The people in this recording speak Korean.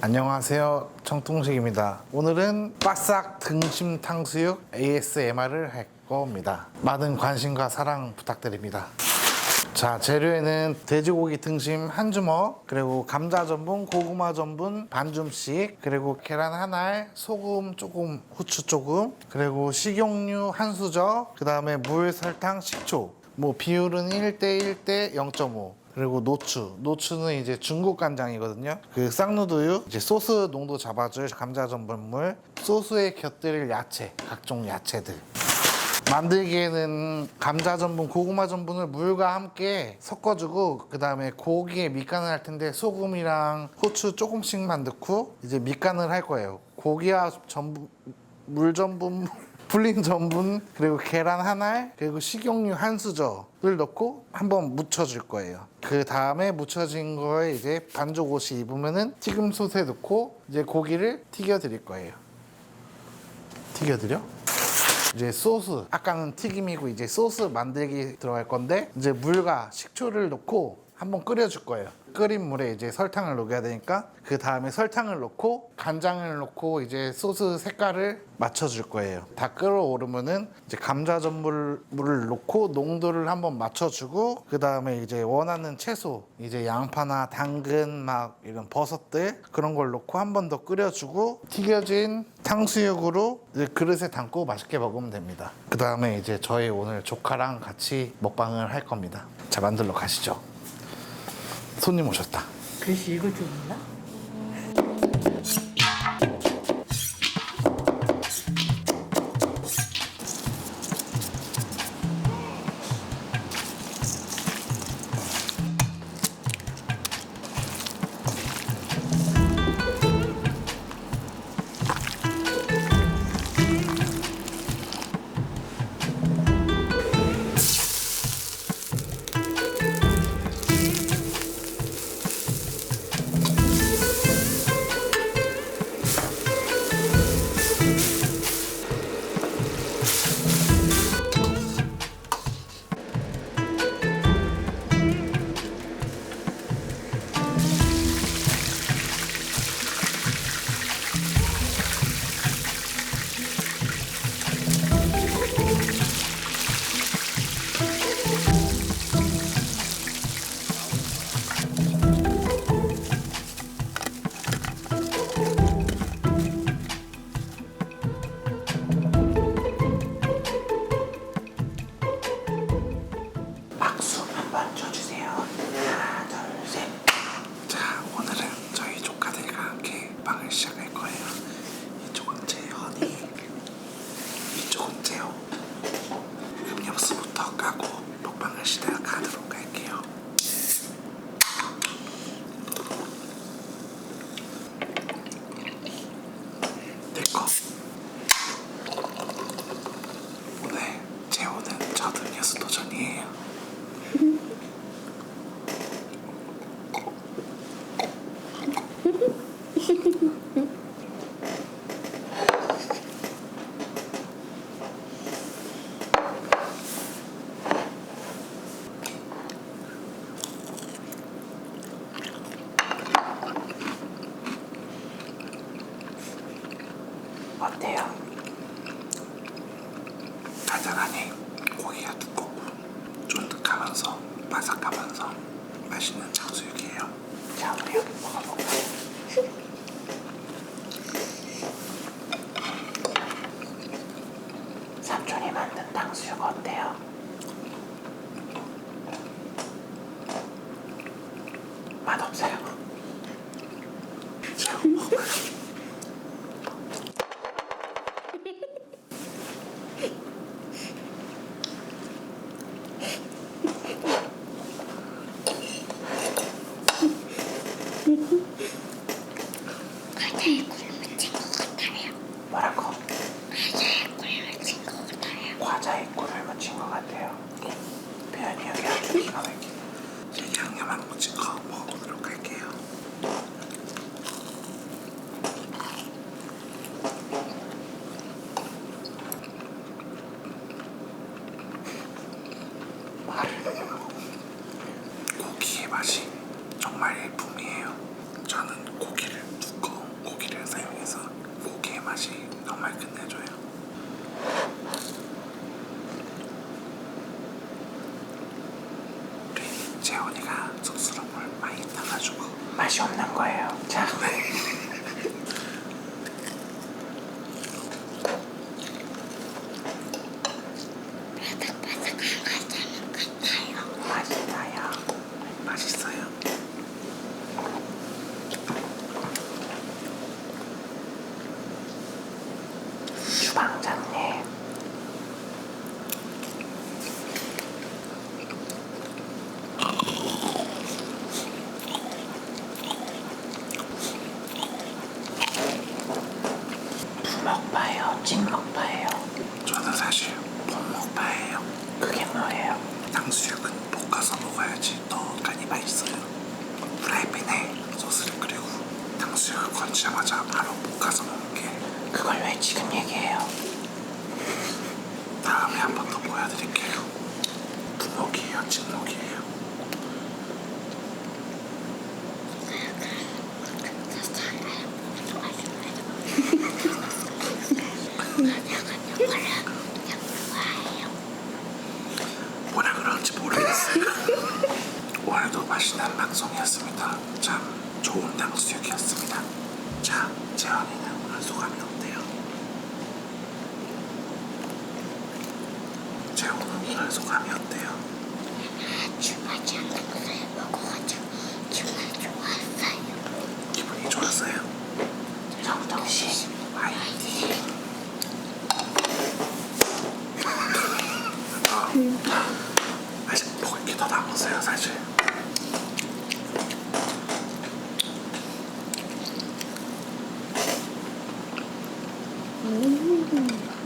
안녕하세요. 청통식입니다. 오늘은 바싹 등심 탕수육 ASMR을 할 겁니다. 많은 관심과 사랑 부탁드립니다. 자, 재료에는 돼지고기 등심 한 주먹, 그리고 감자 전분, 고구마 전분 반 줌씩, 그리고 계란 한 알, 소금 조금, 후추 조금, 그리고 식용유 한 수저, 그 다음에 물, 설탕, 식초. 뭐 비율은 1대 1대 0.5. 그리고 노추. 노추는 이제 중국 간장이거든요. 그 쌍누두유, 이제 소스 농도 잡아줄 감자 전분물, 소스에 곁들일 야채, 각종 야채들. 만들기에는 감자 전분, 고구마 전분을 물과 함께 섞어주고 그 다음에 고기에 밑간을 할 텐데 소금이랑 후추 조금씩만 넣고 이제 밑간을 할 거예요. 고기와 전분, 물 전분, 불린 전분 그리고 계란 한 알 그리고 식용유 한 수저를 넣고 한번 묻혀줄 거예요. 그 다음에 묻혀진 거에 이제 반죽 옷이 입으면은 튀김 솥에 넣고 이제 고기를 튀겨 드릴 거예요. 튀겨 드려? 이제 소스 아까는 튀김이고 이제 소스 만들기 들어갈 건데 이제 물과 식초를 넣고 한번 끓여줄 거예요. 끓인 물에 이제 설탕을 녹여야 되니까 그 다음에 설탕을 넣고 간장을 넣고 이제 소스 색깔을 맞춰줄 거예요. 다 끓어오르면은 이제 감자 전분을 넣고 농도를 한번 맞춰주고 그 다음에 이제 원하는 채소 이제 양파나 당근 막 이런 버섯들 그런 걸 넣고 한 번 더 끓여주고 튀겨진 탕수육으로 그릇에 담고 맛있게 먹으면 됩니다. 그 다음에 이제 저희 오늘 조카랑 같이 먹방을 할 겁니다. 자 만들러 가시죠. 손님 오셨다. 글씨 몰 간단하니 고기가 두껍고 쫀득하면서 바삭하면서 맛있는 탕수육이에요. 자, 우리 여기 먹어볼까요? 삼촌이 만든 탕수육 어때요? 맛없어요. 자, 먹어봐요. 과자에 꿀 묻힌 것 같아요. 뭐라고? 과자에 꿀 묻힌 것 같아요. 과자에 꿀을 묻힌 것 같아요. 표현이 여기 아주 기가 막히게. 이제 양념 안 묻힌 거 먹어보도록 할게요. 고기의 맛이 정말 일품이에요. 저는 고기를 두꺼운 맛이 없는 거예요. 자, 바삭바삭한 과자는 같아요. 맛있어요. 맛있어요. 주방장님. 부먹파예요, 찍먹파예요. 저는 사실 봄먹파예요. 그게 뭐예요? 탕수육은 볶아서 먹어야지 더 간이 맛있어요. 프라이팬에 소스를 끓이고 탕수육을 건지자마자 바로 볶아서 먹는 게 그걸 왜 지금 얘기해요? 다음에 한 번 더 보여드릴게요. 부먹이에요, 찍먹이에요. 뭐라 그런지 모르겠어요. 오늘도 맛있는 방송이었습니다. 참 좋은 탕수육이었습니다. 자, 재환이는 오늘 소감이 어때요? 재훈은 오늘 소감이 어때요? 주말에 탕수육 먹어가지고 정말 좋았어요. 기분이 좋았어요? 정동 씨. 화이팅! 아, 아직 먹을 게 더 남았어요, 사실. 음.